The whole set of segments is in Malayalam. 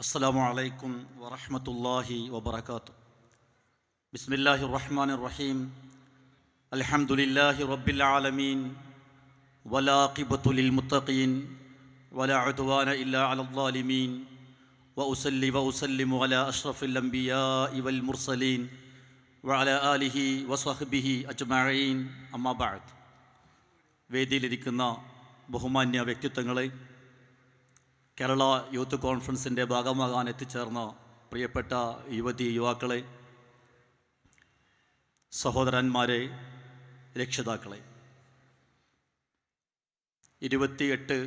السلام عليكم ورحمة الله وبركاته بسم الله الرحمن الرحيم الحمد لله رب العالمين ولا عقبة للمتقين ولا عدوان إلا على الظالمين وأصلي وأسلم على أشرف الأنبياء والمرسلين وعلى آله وصحبه أجمعين أما بعد വേദിയിലിരിക്കുന്ന ബഹുമാന്യ വ്യക്തിത്വങ്ങളെ കേരള യൂത്ത് കോൺഫറൻസിന്റെ ഭാഗമാകാൻ എത്തിച്ചേർന്ന പ്രിയപ്പെട്ട യുവതി യുവാക്കളെ സഹോദരന്മാരെ രക്ഷിതാക്കളെ ഇരുപത്തിയെട്ട്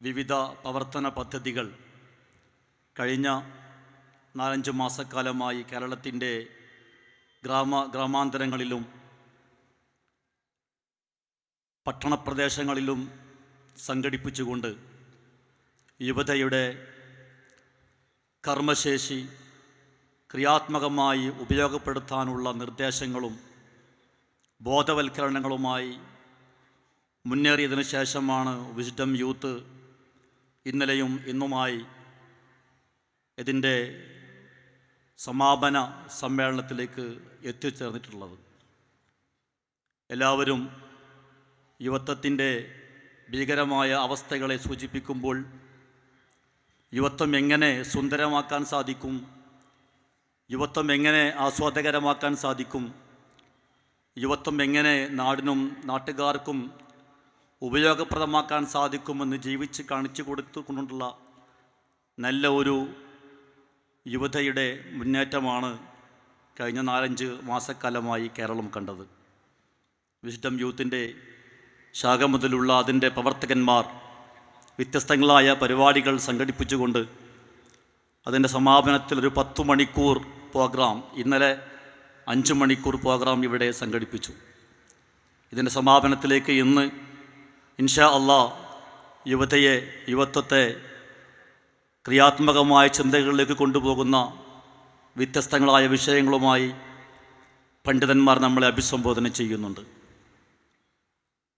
വിവിധ പ്രവർത്തന പദ്ധതികൾ കഴിഞ്ഞ നാലഞ്ച് മാസക്കാലമായി കേരളത്തിന്റെ ഗ്രാമ ഗ്രാമാന്തരങ്ങളിലും പട്ടണപ്രദേശങ്ങളിലും സംഘടിപ്പിച്ചുകൊണ്ട് യുവതയുടെ കർമ്മശേഷി ക്രിയാത്മകമായി ഉപയോഗപ്പെടുത്താനുള്ള നിർദ്ദേശങ്ങളും ബോധവൽക്കരണങ്ങളുമായി മുന്നേറിയതിനു ശേഷമാണ് വിസ്ഡം യൂത്ത് ഇന്നലെയും ഇന്നുമായി ഇതിന്റെ സമാപന സമ്മേളനത്തിലേക്ക് എത്തിച്ചേർന്നിട്ടുള്ളത്. എല്ലാവരും യുവത്വത്തിന്റെ ഭീകരമായ അവസ്ഥകളെ സൂചിപ്പിക്കുമ്പോൾ യുവത്വം എങ്ങനെ സുന്ദരമാക്കാൻ സാധിക്കും? യുവത്വം എങ്ങനെ ആസ്വാദകരമാക്കാൻ സാധിക്കും? യുവത്വം എങ്ങനെ നാടിനും നാട്ടുകാർക്കും ഉപയോഗപ്രദമാക്കാൻ സാധിക്കുമെന്ന് ജീവിച്ച് കാണിച്ചു കൊടുത്തുകൊണ്ടുള്ള നല്ല ഒരു യുവതയുടെ മുന്നേറ്റമാണ് കഴിഞ്ഞ നാലഞ്ച് മാസക്കാലമായി കേരളം കണ്ടത്. വിസ്ഡം യൂത്തിന്റെ ശാഖ മുതലുള്ള അതിന്റെ പ്രവർത്തകന്മാർ വ്യത്യസ്തങ്ങളായ പരിപാടികൾ സംഘടിപ്പിച്ചുകൊണ്ട് അതിന്റെ സമാപനത്തിൽ ഒരു പത്തു മണിക്കൂർ പ്രോഗ്രാം ഇന്നലെ അഞ്ച് മണിക്കൂർ പ്രോഗ്രാം ഇവിടെ സംഘടിപ്പിച്ചു. ഇതിന്റെ സമാപനത്തിലേക്ക് ഇന്ന് ഇൻഷാ അള്ളാ യുവതയെ യുവത്വത്തെ ക്രിയാത്മകമായ ചിന്തകളിലേക്ക് കൊണ്ടുപോകുന്ന വ്യത്യസ്തങ്ങളായ വിഷയങ്ങളുമായി പണ്ഡിതന്മാർ നമ്മളെ അഭിസംബോധന ചെയ്യുന്നുണ്ട്.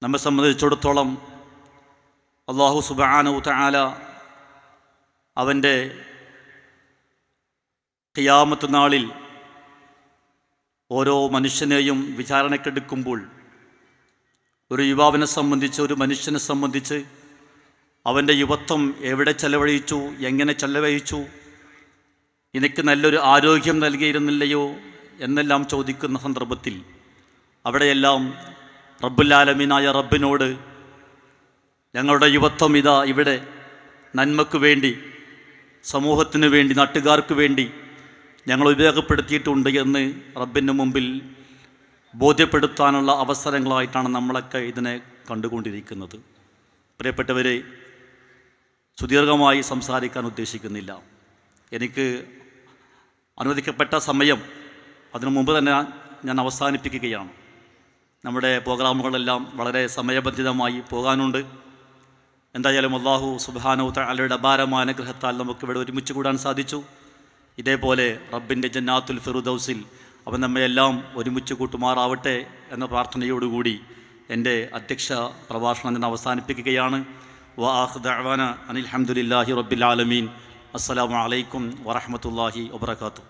നമ്മെ സംബന്ധിച്ചിടത്തോളം അള്ളാഹു സുബാനവു തആല അവന്റെ ഖിയാമത്ത് നാളിൽ ഓരോ മനുഷ്യനെയും വിചാരണക്കെടുക്കുമ്പോൾ ഒരു യുവാവിനെ സംബന്ധിച്ച് ഒരു മനുഷ്യനെ സംബന്ധിച്ച് അവന്റെ യുവത്വം എവിടെ ചെലവഴിച്ചു എങ്ങനെ ചെലവഴിച്ചു എനിക്ക് നല്ലൊരു ആരോഗ്യം നൽകിയിരുന്നില്ലയോ എന്നെല്ലാം ചോദിക്കുന്ന സന്ദർഭത്തിൽ അവിടെയെല്ലാം റബ്ബുല്ലാലമീനായ റബ്ബിനോട് ഞങ്ങളുടെ യുവത്വം ഇതാ ഇവിടെ നന്മക്ക് വേണ്ടി സമൂഹത്തിന് വേണ്ടി നാട്ടുകാർക്ക് വേണ്ടി ഞങ്ങൾ ഉപയോഗപ്പെടുത്തിയിട്ടുണ്ട് എന്ന് റബ്ബിന്റെ മുമ്പിൽ ബോധ്യപ്പെടുത്താനുള്ള അവസരങ്ങളായിട്ടാണ് നമ്മളൊക്കെ ഇതിനെ കണ്ടുകൊണ്ടിരിക്കുന്നത്. പ്രിയപ്പെട്ടവരെ സുദീർഘമായി സംസാരിക്കാൻ ഉദ്ദേശിക്കുന്നില്ല. എനിക്ക് അനുവദിക്കപ്പെട്ട സമയം അതിനു മുമ്പ് തന്നെ ഞാൻ അവസാനിപ്പിക്കുകയാണ്. നമ്മുടെ പ്രോഗ്രാമുകളെല്ലാം വളരെ സമയബന്ധിതമായി പോകാനുണ്ട്. എന്തായാലും അള്ളാഹു സുബാനോ തലയുടെ അപാരമായ അനുഗ്രഹത്താൽ നമുക്ക് ഇവിടെ ഒരുമിച്ച് കൂടാൻ സാധിച്ചു. ഇതേപോലെ റബ്ബിന്റെ ജന്നാത്തുൽ ഫിറുദൌസിൽ അവൻ നമ്മയെല്ലാം ഒരുമിച്ച് കൂട്ടുമാറാവട്ടെ എന്ന പ്രാർത്ഥനയോടുകൂടി എന്റെ അധ്യക്ഷ പ്രഭാഷണം ഞാൻ അവസാനിപ്പിക്കുകയാണ്. വാഹ്ദാന ദഅവാന അനിൽ ഹംദുലില്ലാഹി റബ്ബിൽ ആലമീൻ. അസ്സലാമു അലൈക്കും വറഹമത്തല്ലാഹി വബർക്കാത്തു